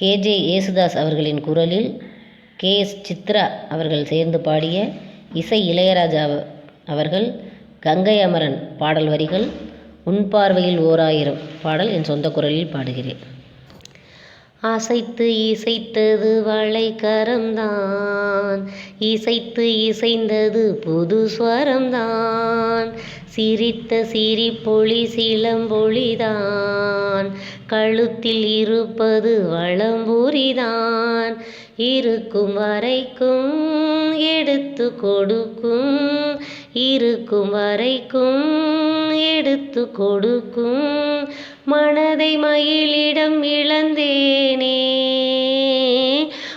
K J Yesudas அவர்களின் குரலில் K. S. Chitra அவர்கள் சேர்ந்து பாடிய இசை இளையராஜா அவர்கள் கங்கை அமரன் பாடல் வரிகள் உன் பார்வையில் ஓர் ஆயிரம் பாடல் என் சொந்த குரலில் பாடுகிறேன். அசைத்து இசைத்தது வளைக்கரம்தான் இசைத்து இசைந்தது புது ஸ்வரம்தான். சிரித்த சிரிப்பொளி சிலம்பொழிதான் கழுத்தில் இருப்பது வளம்புரிதான். இருக்கும் வரைக்கும் எடுத்து கொடுக்கும். இருக்கும் வரைக்கும் எடுத்து கொடுக்கும். மனதை மயிலிடம் இழந்தேனே.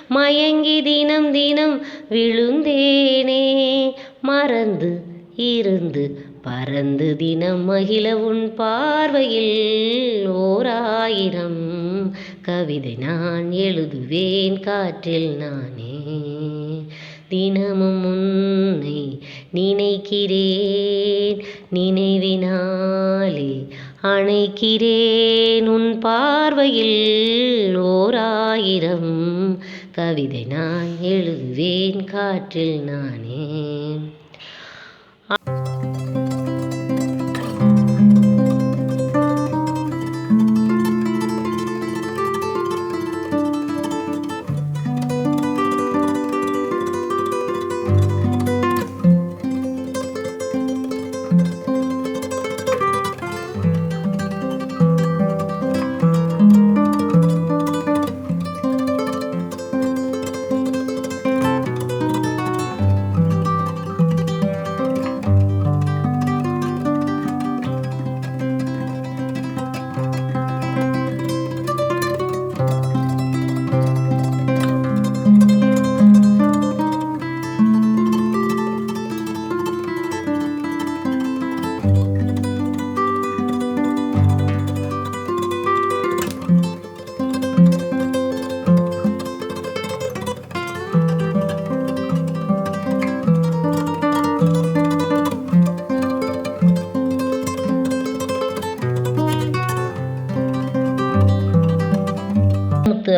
மயங்கி தினம் தினம் விழுந்தேனே. மறந்து இருந்து பறந்து தினம் மகிழ உன் பார்வையில் ஓராயிரம். கவிதை நான் எழுதுவேன் காற்றில் நானே. தினமும் உன்னை நினைக்கிறேன். நினைவினாலே அணைக்கிறேன் உன் பார்வையில் ஓர் ஆயிரம் கவிதை நான் எழுதுவேன் காற்றில் நானே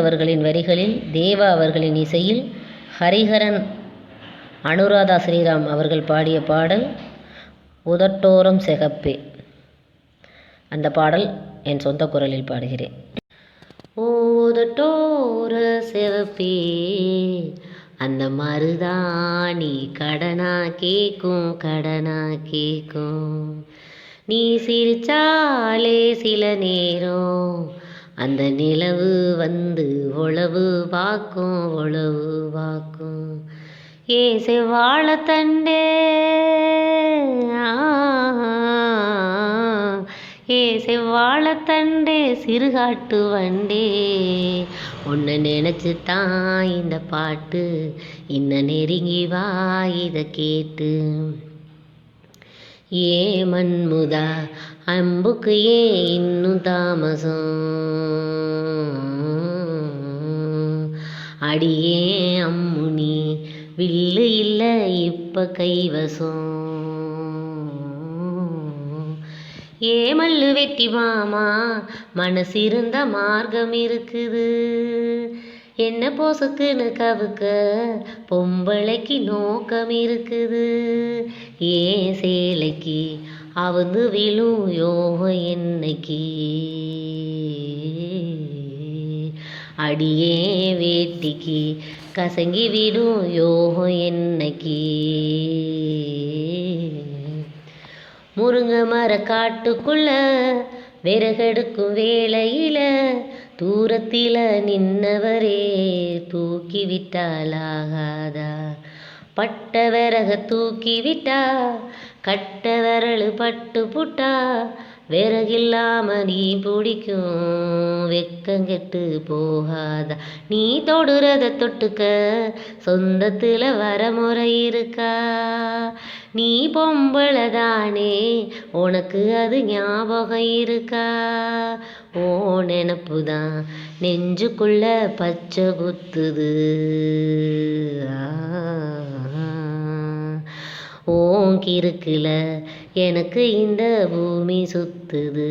அவர்களின் வரிகளில் தேவா அவர்களின் இசையில் ஹரிஹரன் அனுராதா ஸ்ரீராம் அவர்கள் பாடிய பாடல் உதட்டோரம் செகப்பே அந்த பாடல் என் சொந்த குரலில் பாடுகிறேன். உதட்டோர செவப்பே அந்த மருதாணி கடனா கேக்கும் கடனா கேக்கும். நீ சிரிச்சாலே சில நேரம் அந்த நிலவு வந்து உழவு பார்க்கும் உழவு பார்க்கும் ஏ செவ்வாழத்தண்டே ஏ செவ்வாழத்தண்டே சிறுகாட்டு வண்டே. உன்னை நினச்சி தான் இந்த பாட்டு இன்ன நெருங்கி வா இதை கேட்டு. ஏ மன்முதா அம்புக்கு ஏன் இன்னும் தாமசம். அடியே அம்முனி வில்லு இல்லை இப்ப கைவசம். ஏமல்லு மல்லு வெட்டி மாமா மனசிருந்த மார்க்கம் இருக்குது. என்ன போசுக்குன்னு கவுக்க பொம்பளைக்கு நோக்கம் இருக்குது. ஏன் சேலைக்கு அவந்து விழும் யோக என்னைக்கு அடியே வேட்டிக்கு கசங்கி விடும் யோகம் என்னைக்கு முருங்க மர காட்டுக்குள்ள விறகெடுக்கும் வேளையில தூரத்தில நின்னவரே தூக்கி விட்டாலாகாதா பட்ட விறக தூக்கி விட்டா கட்ட விரலு பட்டு புட்டா விறகில்லாம நீ பிடிக்கும் வெக்கங்கெட்டு போகாதா. நீ தொடுறத தொட்டுக்க சொந்தத்தில் வரமுறை இருக்கா. நீ பொம்பளை தானே உனக்கு அது ஞாபகம் இருக்கா? ஓ நினப்பு தான் நெஞ்சுக்குள்ள பச்சை குத்துது. ஆ. ஓங்கிருக்குல எனக்கு இந்த பூமி சுத்துது.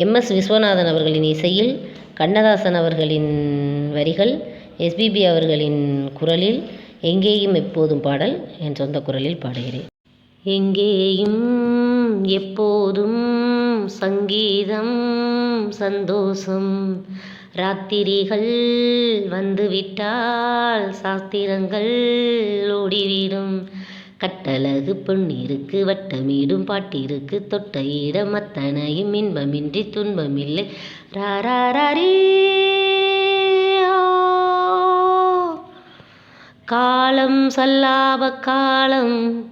எம்எஸ் விஸ்வநாதன் அவர்களின் இசையில் கண்ணதாசன் அவர்களின் வரிகள் எஸ்பிபி அவர்களின் குரலில் எங்கேயும் எப்போதும் பாடல் என் சொந்த குரலில் பாடுகிறேன். எங்கேயும் எப்போதும் சங்கீதம் சந்தோஷம் ராத்திரிகள் வந்துவிட்டால் சாஸ்திரங்கள் ஓடிவிடும். கட்டழகு பொன்னிருக்கு வட்டமிடும் பாட்டிருக்கு தொட்ட இடம் அத்தனையும் இன்பமின்றி துன்பமில்லை. ராராரீ காலம் சல்லாப காலம்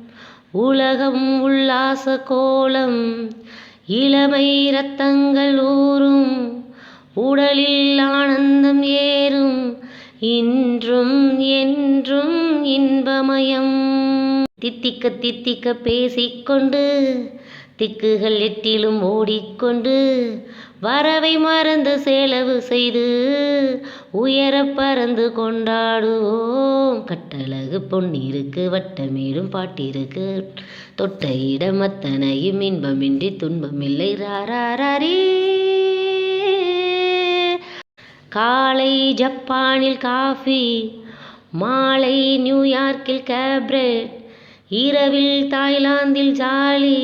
உலகம் உல்லாச கோலம் இளமை ரத்தங்கள் ஊறும் உடலில் ஆனந்தம் ஏறும் இன்றும் என்றும் இன்பமயம். தித்திக்க தித்திக்க பேசிக்கொண்டு திக்குகள் எட்டிலும் ஓடிக்கொண்டு வரவை மறந்து செலவு செய்து உயர பறந்து கொண்டாடுவோம். கட்டழகு பொன்னிருக்கு வட்டமேடும் பாட்டிருக்கு. தொட்ட இடம் அத்தனையும் இன்பமின்றி துன்பமில்லை. ராரே காலை ஜப்பானில் காஃபி மாலை நியூயார்க்கில் கேப்ரெட் இரவில் தாய்லாந்தில் ஜாலி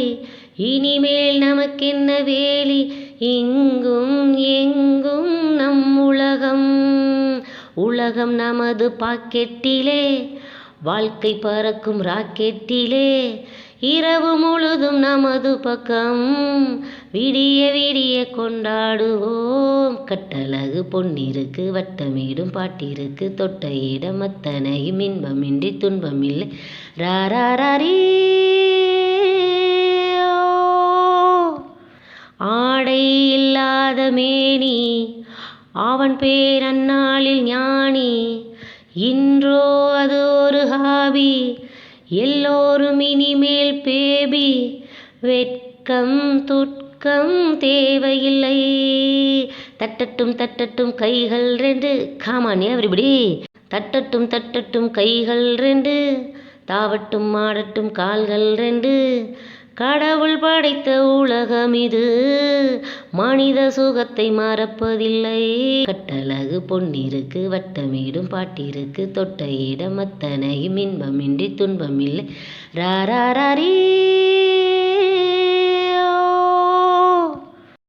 இனிமேல் நமக்கென்ன வேலி? இங்கும் எங்கும் நம் உலகம் உலகம் நமது பாக்கெட்டிலே வாழ்க்கை பறக்கும் ராக்கெட்டிலே இரவு முழுதும் நமது பக்கம். விடிய விடிய கொண்டாடுவோம். கட்டழகு பொன்னிருக்கு வட்டமிடும் பாட்டிருக்கு தொட்ட இடம் அத்தனையும் இன்பமின்றி துன்பமில்லை. ராராரீ ஆடை இல்லாத மேனி அவன் பேர் அந்நாளில் ஞானி. இன்றோ அது ஒரு ஹாபி. எல்லோரும் இனிமேல் பேபி. வெட்கம் துட்கம் தேவையில்லை. தட்டட்டும் தட்டட்டும் கைகள் ரெண்டு. காமான் எவ்ரிபடி தட்டட்டும் தட்டட்டும் கைகள் ரெண்டு. தாவட்டும் ஆடட்டும் கால்கள் ரெண்டு. கடவுள் படைத்த உலகம் இது. மனித சுகத்தை மறப்பதில்லை. கட்டழகு பொன்னிருக்கு வட்டமீடும் பாட்டிருக்கு தொட்ட இடம் அத்தனையும் இன்பமின்றி துன்பமில்லை. ராராரீ